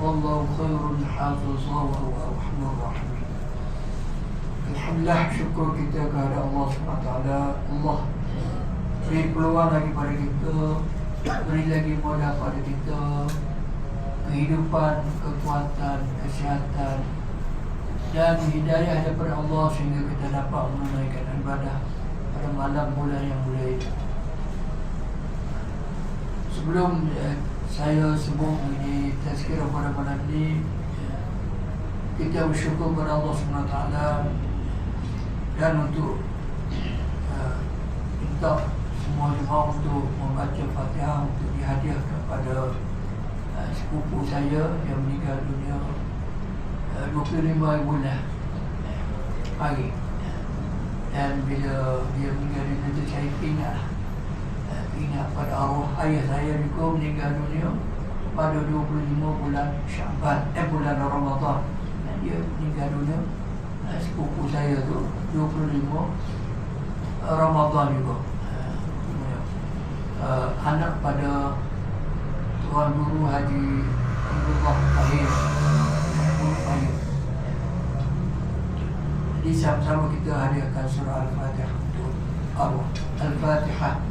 والله خير حافظا وهو أرحم الراحمين Alhamdulillah syukur kita kepada Allah SWT Allah beri peluang lagi pada kita Beri lagi modal pada kita Kehidupan, kekuatan, kesihatan Dan hidayah daripada Allah Sehingga kita dapat menunaikan ibadah Pada malam bulan yang mulia ini Sebelum eh, saya sebut ini tazkirah pada malam ini. Kita bersyukur kepada Allah SWT Dan untuk eh, minta semua jemaah untuk membaca fatihah Untuk dihadiahkan kepada eh, sepupu saya yang meninggal dunia eh, 25 bulan pagi. Dan bila dia meninggal dunia saya ingat eh, ingat pada arwah ayah saya juga meninggal dunia pada 25 bulan Syaban eh bulan Ramadan. Dan dia meninggal dunia. Eh, sepupu saya tu 25 Ramadan juga. Uh, anak pada Tuan Guru Haji Abdullah Tahir. Jadi sama-sama kita hadiahkan surah Al-Fatihah untuk arwah. Al-Fatihah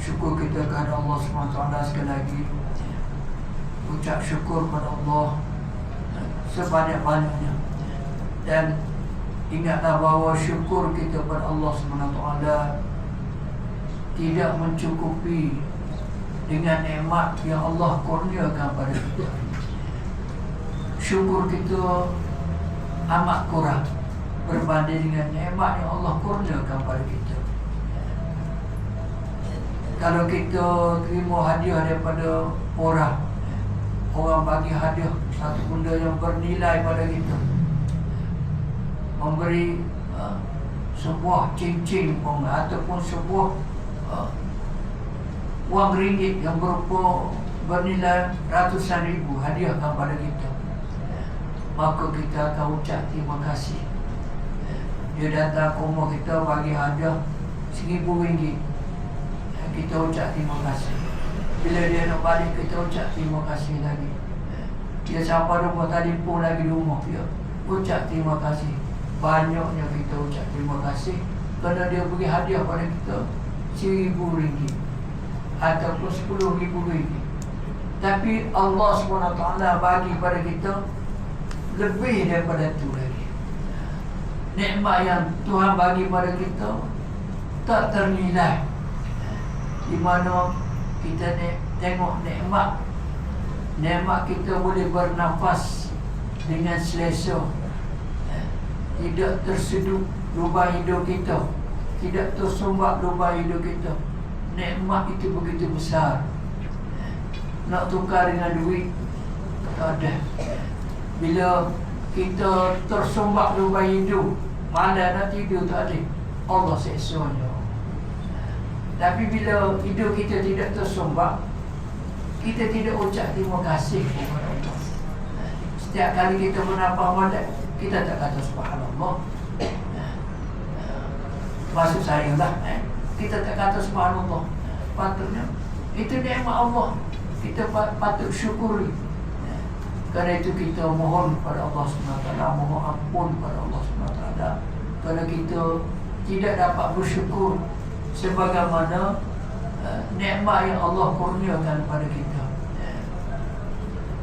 syukur kita kepada Allah SWT sekali lagi ucap syukur kepada Allah sebanyak-banyaknya dan ingatlah bahawa syukur kita kepada Allah SWT tidak mencukupi dengan nikmat yang Allah kurniakan pada kita. Syukur kita amat kurang berbanding dengan nikmat yang Allah kurniakan pada kita. Kalau kita terima hadiah daripada orang, orang bagi hadiah satu benda yang bernilai pada kita, memberi uh, sebuah cincin pun ataupun sebuah uh, wang ringgit yang berupa bernilai ratusan ribu hadiah kepada kita. Maka kita akan ucap terima kasih. Dia datang ke rumah kita bagi hadiah seribu ringgit kita ucap terima kasih bila dia nak balik kita ucap terima kasih lagi dia sampai rumah telefon lagi di rumah dia ucap terima kasih banyaknya kita ucap terima kasih kerana dia beri hadiah pada kita seribu ringgit ataupun sepuluh ribu ringgit. Tapi Allah SWT bagi pada kita lebih daripada itu lagi. Nikmat yang Tuhan bagi pada kita tak ternilai. Di mana kita ne- tengok nikmat. Nikmat kita boleh bernafas dengan selesa. Tidak tersedut lubang hidung kita. Tidak tersumbat lubang hidung kita. Nikmat itu begitu besar. Nak tukar dengan duit tak ada. Bila kita tersumbat lubang hidung malam nak tidur tak ada. Allah seksanya tapi bila hidup kita tidak tersumbat kita tidak ucap terima kasih kepada Allah. Setiap kali kita bernafas malam kita tak kata subhanallah. Maksud saya lah eh? kita tak kata subhanallah. Patutnya itu nikmat Allah. Kita patut syukuri. Kerana itu kita mohon kepada Allah SWT mohon ampun kepada Allah SWT kerana kita tidak dapat bersyukur sebagaimana uh, nikmat yang Allah kurniakan kepada kita.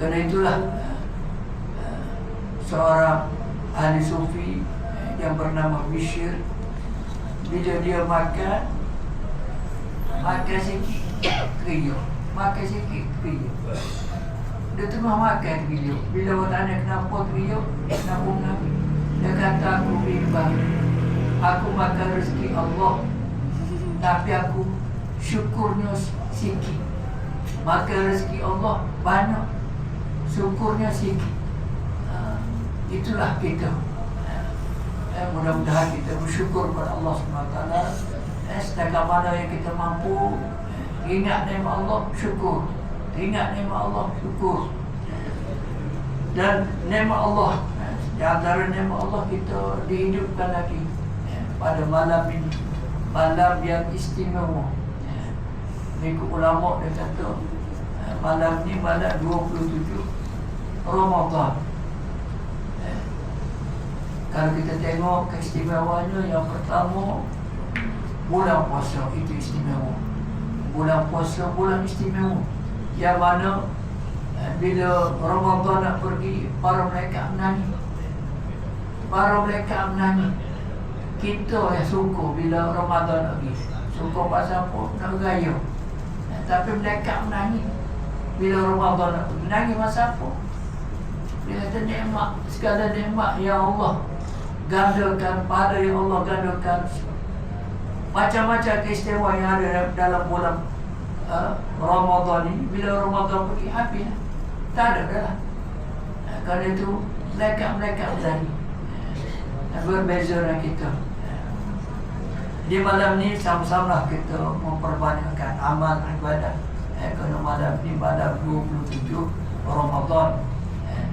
Kerana itulah uh, seorang ahli sufi eh, yang bernama Bishir bila dia makan makan sikit kriuk makan sikit kriuk dia tengah makan kriuk bila orang tanya kenapa kriuk kenapa menangis dia kata aku bimbang aku makan rezeki Allah tapi aku syukurnya sikit. Makan rezeki Allah banyak. Syukurnya sikit. Ha, itulah kita. Eh, mudah-mudahan kita bersyukur kepada Allah SWT eh, setakat mana yang kita mampu ingat nama Allah syukur. Ingat nama Allah syukur. Dan nama Allah eh, di antara nama Allah kita dihidupkan lagi pada malam ini malam yang istimewa. Mengikut ulama dia kata eh, Malam ni malam 27 Ramadan eh, Kalau kita tengok keistimewanya Yang pertama Bulan puasa itu istimewa. Bulan puasa bulan istimewa. Yang mana eh, Bila Ramadan nak pergi Para mereka menangis. Para mereka menangis Kita yang suka bila Ramadan pergi. Suka pasal apa? Nak gaya. Tapi mereka menangis. Bila Ramadan nak menangis masa apa? Dia kata nikmat Segala nikmat Ya Allah. Gandakan pada Ya Allah Gandakan Macam-macam keistimewaan yang ada dalam bulan uh, Ramadan ini. Bila Ramadan pergi habis. Tak ada dah lah. Uh, Kerana itu Mereka-mereka uh, Berbeza dengan kita di malam ni sama-sama kita memperbanyakkan amal ibadah eh, kerana malam ni malam 27 Ramadan eh,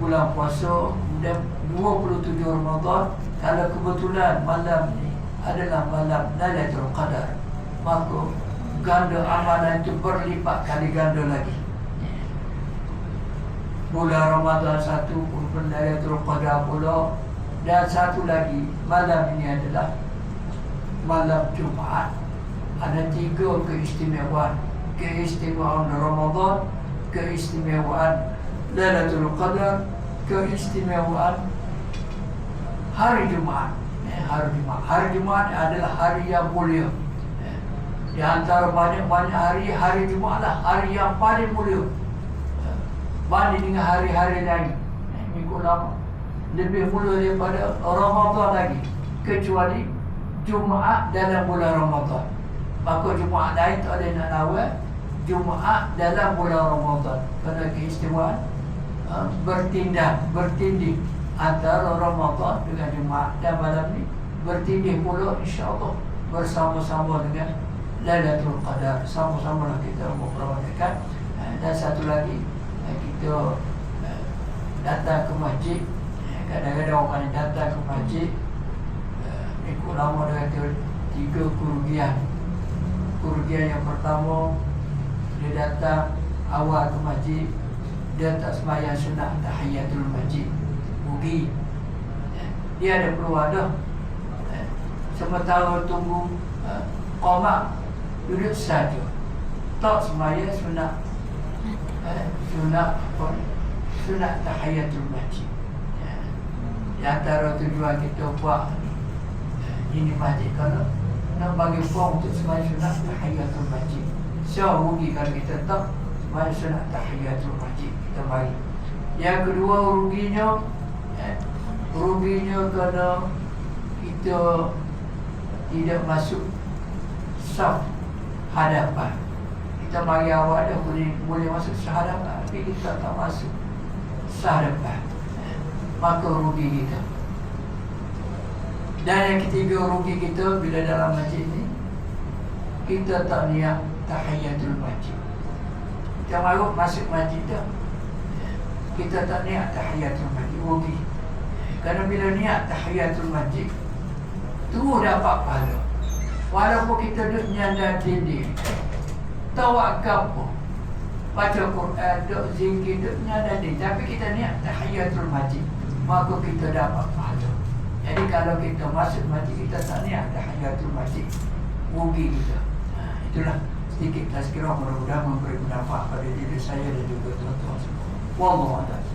bulan puasa dan 27 Ramadan. Kalau kebetulan malam ni adalah malam Lailatul Qadar maka ganda amalan itu berlipat kali ganda lagi. Bulan Ramadan satu pun Lailatul Qadar pula. Dan satu lagi malam ini adalah malam Jumaat. Ada tiga keistimewaan. Keistimewaan Ramadan keistimewaan Lailatul Qadar keistimewaan hari Jumaat. Eh, hari Jumaat. Hari Jumaat adalah hari yang mulia. Eh, di antara banyak-banyak hari hari Jumaat lah hari yang paling mulia. Eh, banding dengan hari-hari lain. Eh, minggu lama. Lebih mulia daripada Ramadan lagi. Kecuali Jumaat dalam bulan Ramadan. Maka Jumaat lain tak ada nak lawal. Jumaat dalam bulan Ramadan. Kerana keistimewaan uh, bertindak, bertindih antara Ramadan dengan Jumaat dan malam ni bertindih pula insya-Allah bersama-sama dengan Lailatul Qadar. Sama-sama lah kita memperawatkan. Uh, dan satu lagi uh, kita datang ke masjid. Kadang-kadang orang datang ke masjid ikut lama dia kata tiga kerugian. Kerugian yang pertama dia datang awal ke masjid dia tak semayang sunnah tahiyatul masjid rugi dia ada peluang dah. Sementara tunggu komak duduk saja. Tak semayang sunnah sunnah apa? Sunnah tahiyatul masjid. Di antara tujuan kita buat ini masjid kalau nak bagi form untuk sembahyang sunat tahiyatul masjid. So rugi kalau kita tak sembahyang sunat tahiyatul masjid kita bagi. Yang kedua ruginya eh, ruginya kerana kita tidak masuk saf hadapan. Kita bagi awal dah boleh boleh masuk sahadapan tapi kita tak masuk sahadapan. Eh, maka rugi kita. Dan yang ketiga rugi kita bila dalam masjid ni Kita tak niat tahiyatul masjid. Kita malu masuk masjid dah. Kita tak niat tahiyatul masjid Rugi. Kerana bila niat tahiyatul masjid Tu dapat pahala. Walaupun kita duduk nyandar dinding Tawakal pun Baca Quran, duduk zikir, duduk nyandar dinding Tapi kita niat tahiyatul masjid Maka kita dapat pahala jadi kalau kita masuk masjid kita tak ni ada hayatul masjid. Rugi kita. Ha, Itulah sedikit tazkirah. Mudah-mudahan memberi manfaat pada diri saya dan juga tuan-tuan semua. Wallahualam